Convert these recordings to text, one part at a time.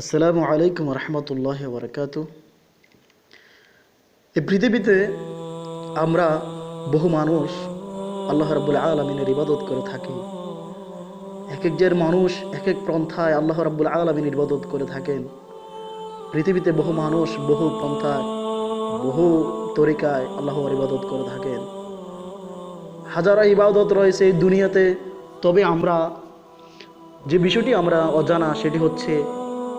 আসসালামু আলাইকুম রহমতুল্লাহ বরকাত এই পৃথিবীতে আমরা বহু মানুষ আল্লাহ রাবুল আলমিনের ইবাদত করে থাকি। এক একজের মানুষ এক এক পন্থায় আল্লাহ রাবুল আলমিনের ইবাদত করে থাকেন। পৃথিবীতে বহু মানুষ বহু পন্থায়, বহু তরিকায় আল্লাহর ইবাদত করে থাকেন। হাজারা ইবাদত রয়েছে এই দুনিয়াতে, তবে আমরা যে বিষয়টি আমরা অজানা সেটি হচ্ছে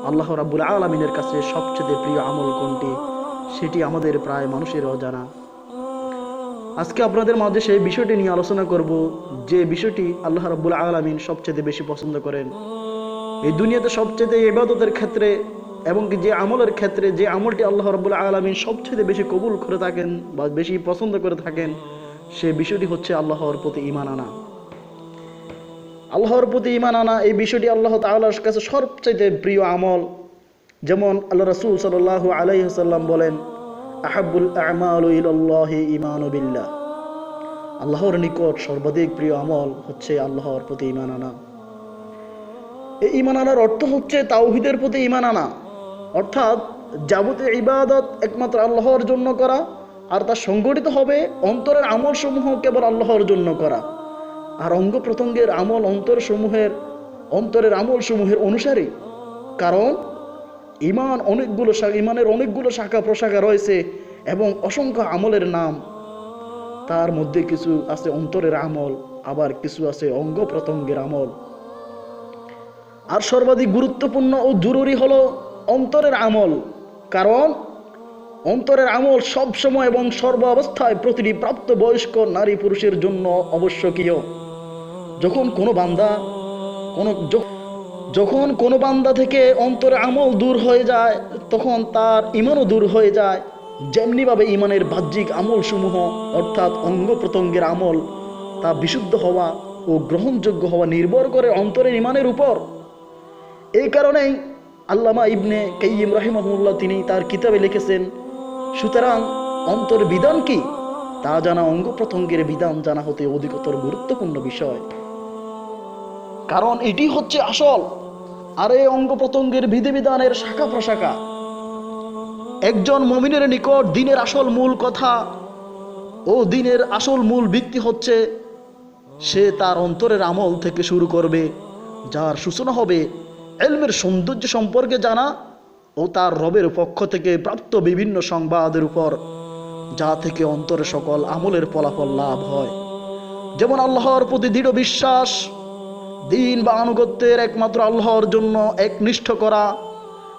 আল্লাহ রাব্বুল আলমিনের কাছে সবচেয়ে প্রিয় আমল কোনটি? সেটি আমাদের প্রায় মানুষের অজানা। আজকে আপনাদের মাঝে সেই বিষয়টি নিয়ে আলোচনা করব, যে বিষয়টি আল্লাহ রাব্বুল আলমিন সবচেয়ে বেশি পছন্দ করেন। এই দুনিয়াতে সবচেয়ে ইবাদতের ক্ষেত্রে এবং যে আমলের ক্ষেত্রে যে আমলটি আল্লাহ রাব্বুল আলমিন সবচেয়ে বেশি কবুল করে থাকেন বা বেশি পছন্দ করে থাকেন, সে বিষয়টি হচ্ছে আল্লাহর প্রতি ইমান আনা। আল্লাহর প্রতি ইমান আনা এই বিষয়টি আল্লাহ তাআলার কাছে সবচাইতে প্রিয় আমল। যেমন আল্লাহ রসুল সাল্লাহ আলাইসাল্লাম বলেন আহাবুল আমাল ইলাল্লাহি ইমানু বিল্লাহ। আল্লাহর নিকট সর্বাধিক প্রিয় আমল হচ্ছে আল্লাহর প্রতি ইমান আনা। এই ইমান আনার অর্থ হচ্ছে তাওহিদের প্রতি ইমান আনা। অর্থাৎ যাবতীয় ইবাদত একমাত্র আল্লাহর জন্য করা, আর তা সংগঠিত হবে অন্তরের আমল সমূহ কেবল আল্লাহর জন্য করা। আর অঙ্গ প্রত্যঙ্গের আমল অন্তর সমূহের অন্তরের আমল সমূহের অনুসারী। কারণ ইমান অনেকগুলো ইমানের অনেকগুলো শাখা প্রশাখা রয়েছে এবং অসংখ্য আমলের নাম। তার মধ্যে কিছু আছে অন্তরের আমল, আবার কিছু আছে অঙ্গ প্রত্যঙ্গের আমল। আর সর্বাধিক গুরুত্বপূর্ণ ও জরুরি হলো অন্তরের আমল। কারণ অন্তরের আমল সব সময় এবং সর্ব অবস্থায় প্রতিটি প্রাপ্ত বয়স্ক নারী পুরুষের জন্য আবশ্যকীয় যখন কোনো বান্দা কোনো যখন কোনো বান্দা থেকে অন্তরে আমল দূর হয়ে যায়, তখন তার ইমানও দূর হয়ে যায়। যেমনিভাবে ইমানের বাহ্যিক আমল সমূহ অর্থাৎ অঙ্গ প্রত্যঙ্গের আমল, তা বিশুদ্ধ হওয়া ও গ্রহণযোগ্য হওয়া নির্ভর করে অন্তরের ইমানের উপর। এই কারণেই আল্লামা ইবনে কাইয়িম রাহিমাহুল্লাহ তিনি তার কিতাবে লিখেছেন, সুতরাং অন্তর বিধান কি? তা জানা অঙ্গ প্রত্যঙ্গের বিধান জানা হতে অধিকতর গুরুত্বপূর্ণ বিষয়। কারণ এটি হচ্ছে আসল। আর এই অঙ্গ প্রত্যঙ্গের বিধিবিধানের শাখা প্রশাখা। একজন মমিনের নিকট দিনের আসল মূল কথা ও দিনের আসল মূল ভিত্তি হচ্ছে সে তার অন্তরের আমল থেকে শুরু করবে, যার সূচনা হবে এলমের সৌন্দর্য সম্পর্কে জানা ও তার রবের পক্ষ থেকে প্রাপ্ত বিভিন্ন সংবাদের উপর, যা থেকে অন্তরে সকল আমলের ফলাফল লাভ হয়। যেমন আল্লাহর প্রতি দৃঢ় বিশ্বাস দিন বা আনুগত্যের একমাত্র আল্লাহর জন্য একনিষ্ঠ করা,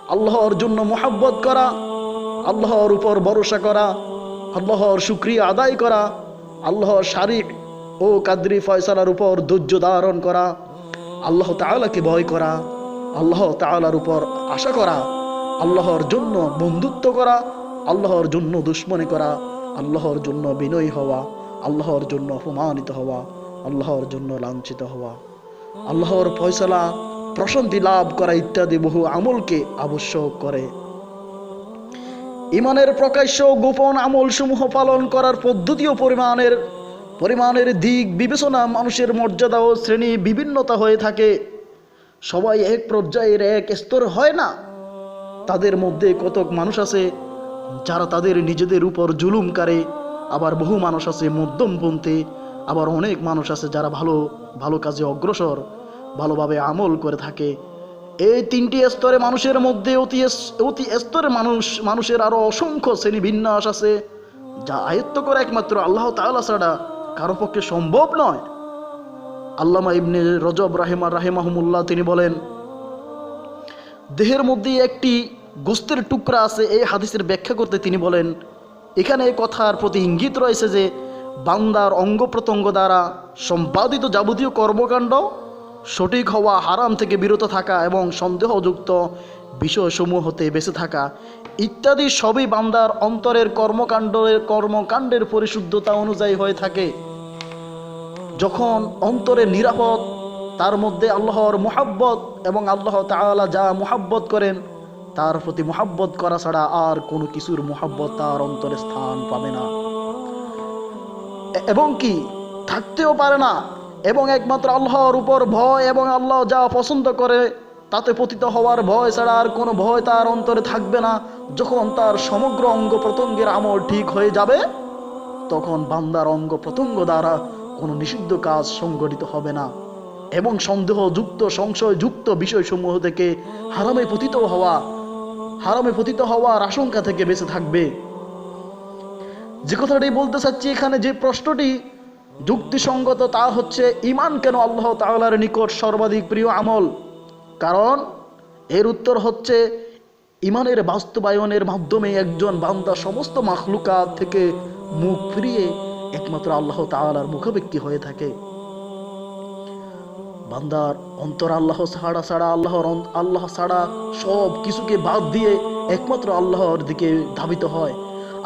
আল্লাহর জন্য মোহাব্বত করা, আল্লাহর উপর ভরসা করা, আল্লাহর শুক্রিয়া আদায় করা, আল্লাহর শারীর ও কাদ্রি ফয়সালার উপর ধৈর্য ধারণ করা, আল্লাহ তাআলাকে ভয় করা, আল্লাহ তাআলার উপর আশা করা, আল্লাহর জন্য বন্ধুত্ব করা, আল্লাহর জন্য দুশ্মনী করা, আল্লাহর জন্য বিনয়ী হওয়া, আল্লাহর জন্য অপমানিত হওয়া, আল্লাহর জন্য লাঞ্ছিত হওয়া। আল্লাহর ফয়সালা, প্রশান্তি লাভ করা ইত্যাদি বহু আমলকে আবশ্যক করে। ইমানের প্রকাশ্য গোপন আমল সমূহ পালন করার পদ্ধতি ও পরিমাণের। পরিমাণের দিক বিবেচনা মানুষের মর্যাদা ও শ্রেণি বিভিন্নতা হয়ে থাকে। সবাই এক পর্যায়ের এক স্তর হয় না। তাদের মধ্যে কতক মানুষ আছে, যারা তাদের নিজেদের উপর জুলুম করে, আবার বহু মানুষ আছে মধ্যমপন্থী আবার অনেক মানুষ আছে যারা ভালো ভালো কাজে অগ্রসর, ভালোভাবে আমল করে থাকে। এই তিনটি স্তরে মানুষের মধ্যে অতি অতি স্তরে মানুষ, মানুষের আরও অসংখ্য শ্রেণি বিন্যাস আছে, যা আয়ত্ত করে একমাত্র আল্লাহ তাআলা ছাড়া কারও পক্ষে সম্ভব নয়। আল্লামা ইবনে রজব রাহিমা, রাহিমাহমুল্লাহ তিনি বলেন, দেহের মধ্যে একটি গোস্তের টুকরা আছে, এই হাদিসের ব্যাখ্যা করতে তিনি বলেন, এখানে এই কথার প্রতি ইঙ্গিত রয়েছে যে বান্দার অঙ্গ প্রত্যঙ্গ দ্বারা সম্পাদিত যাবতীয় কর্মকাণ্ড সঠিক হওয়া, হারাম থেকে বিরত থাকা এবং সন্দেহযুক্ত বিষয়সমূহ হতে বেঁচে থাকা ইত্যাদি সবই বান্দার অন্তরের কর্মকাণ্ডের কর্মকাণ্ডের পরিশুদ্ধতা অনুযায়ী হয়ে থাকে। যখন অন্তরে নিরাপদ, তার মধ্যে আল্লাহর মোহাব্বত এবং আল্লাহ তাআলা যা মোহাব্বত করেন, তার প্রতি মোহাব্বত করা ছাড়া আর কোনো কিছুর মোহাব্বত তার অন্তরে স্থান পাবে না। এবং কি? থাকতেও পারে না। এবং একমাত্র আল্লাহর উপর ভয় এবং আল্লাহ যা পছন্দ করে, তাতে পতিত হওয়ার ভয় ছাড়া আর কোনো ভয় তার অন্তরে থাকবে না। যখন তার সমগ্র অঙ্গ প্রত্যঙ্গের আমল ঠিক হয়ে যাবে, তখন বান্দার অঙ্গ প্রত্যঙ্গ দ্বারা কোনো নিষিদ্ধ কাজ সংগঠিত হবে না। এবং সন্দেহযুক্ত, সংশয়যুক্ত বিষয়সমূহ থেকে হারামে পতিত হওয়া, হারামে পতিত হওয়ার আশঙ্কা থেকে বেঁচে থাকবে। যে কথাটি বলতে চাচ্ছি এখানে যে প্রশ্নটি যুক্তিসঙ্গত তা হচ্ছে, ইমান কেন আল্লাহ তাআলার নিকট সর্বাধিক প্রিয় আমল? কারণ এর উত্তর হচ্ছে, ইমানের বাস্তবায়নের মাধ্যমে একজন বান্দা সমস্ত মাখলুকা থেকে মুখ ফিরিয়ে একমাত্র আল্লাহ তাআলার মুখাপেক্ষী হয়ে থাকে। বান্দার অন্তর আল্লাহ ছাড়া ছাড়া, আল্লাহর আল্লাহ ছাড়া সব কিছুকে বাদ দিয়ে একমাত্র আল্লাহর দিকে ধাবিত হয়।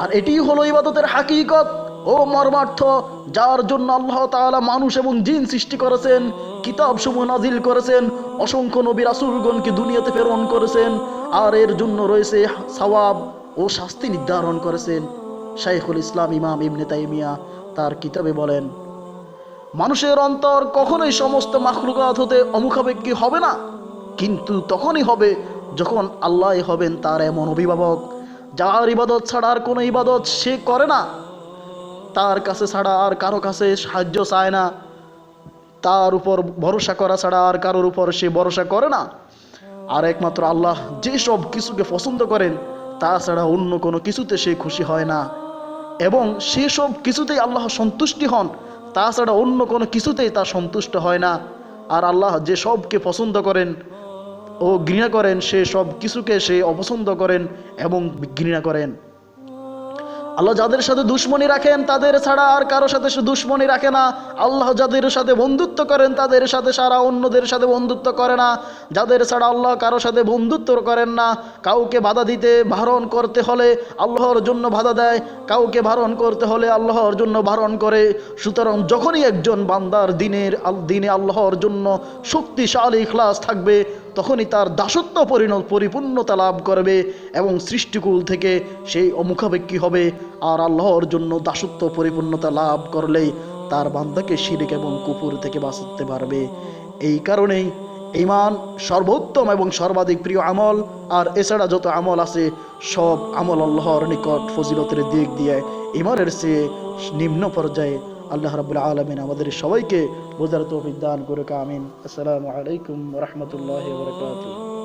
আর এটিই হলো ইবাদতের হাকিকত। ও মর্মার্থ, যার জন্য আল্লাহ তাআলা মানুষ এবং জিন সৃষ্টি করেছেন কিতাব সমূহ নাজিল করেছেন, অসংখ্য নবী রাসূলগণকে দুনিয়াতে প্রেরণ করেছেন, আর এর জন্য রয়েছে সওয়াব ও শাস্তি নির্ধারণ করেছেন। শাইখুল ইসলাম ইমাম ইবনে তাইমিয়া তার কিতাবে বলেন, মানুষের অন্তর কখনোই সমস্ত মাখলুকাত হতে অমুখাপেক্ষী হবে না। কিন্তু তখনই হবে যখন আল্লাহ হবেন তার এমন অভিভাবক। যার ইবাদত ছাড়া আর কোনো ইবাদত সে করে না। তার কাছে ছাড়া আর কারও কাছে সাহায্য চায় না। তার উপর ভরসা করা ছাড়া আর কারোর উপর সে ভরসা করে না। আর একমাত্র আল্লাহ যেসব কিছুকে পছন্দ করেন তাছাড়া অন্য কোনো কিছুতে সে খুশি হয় না। এবং সেসব কিছুতেই আল্লাহ সন্তুষ্টি হন তাছাড়া অন্য কোনো কিছুতেই তা সন্তুষ্ট হয় না। আর আল্লাহ যে সবকে পছন্দ করেন ও ঘৃণা করেন, সে সব কিছুকে সে অপছন্দ করেন এবং ঘৃণা করেন। আল্লাহ যাদের সাথে দুশ্মনী রাখেন, তাদের ছাড়া আর কারও সাথে সে দুশ্মনী রাখে না। আল্লাহ যাদের সাথে বন্ধুত্ব করেন, তাদের সাথে সারা অন্যদের সাথে বন্ধুত্ব করে না। যাদের ছাড়া আল্লাহ কারও সাথে বন্ধুত্ব করেন না। কাউকে বাধা দিতে ভারণ করতে হলে আল্লাহর জন্য বাধা দেয়। কাউকে ভারণ করতে হলে আল্লাহর জন্য ভারণ করে। সুতরাং যখনই একজন বান্দার দিনের দিনে আল্লাহর জন্য শক্তিশালী ইখলাস থাকবে তখনই তার দাসত্ব পরিণত পরিপূর্ণতা লাভ করবে এবং সৃষ্টিকুল থেকে সেই অমুখাপেক্ষী হবে। আর আল্লাহর জন্য দাসত্ব পরিপূর্ণতা লাভ করলেই তার বান্দাকে শিরিক এবং কুপুর থেকে বাঁচাতে পারবে। এই কারণেই ইমান সর্বোত্তম এবং সর্বাধিক প্রিয় আমল, আর এছাড়া যত আমল আছে, সব আমল আল্লাহর নিকট ফজিলতের দিক দিয়ে ইমানের চেয়ে নিম্ন পর্যায়ে আল্লাহ রাবুল আলমিন আমাদের সবাইকে বোঝার তৌফিক দান করে আমিন। আসসালামু আলাইকুম রহমতুল্লাহ বরকাতুহ।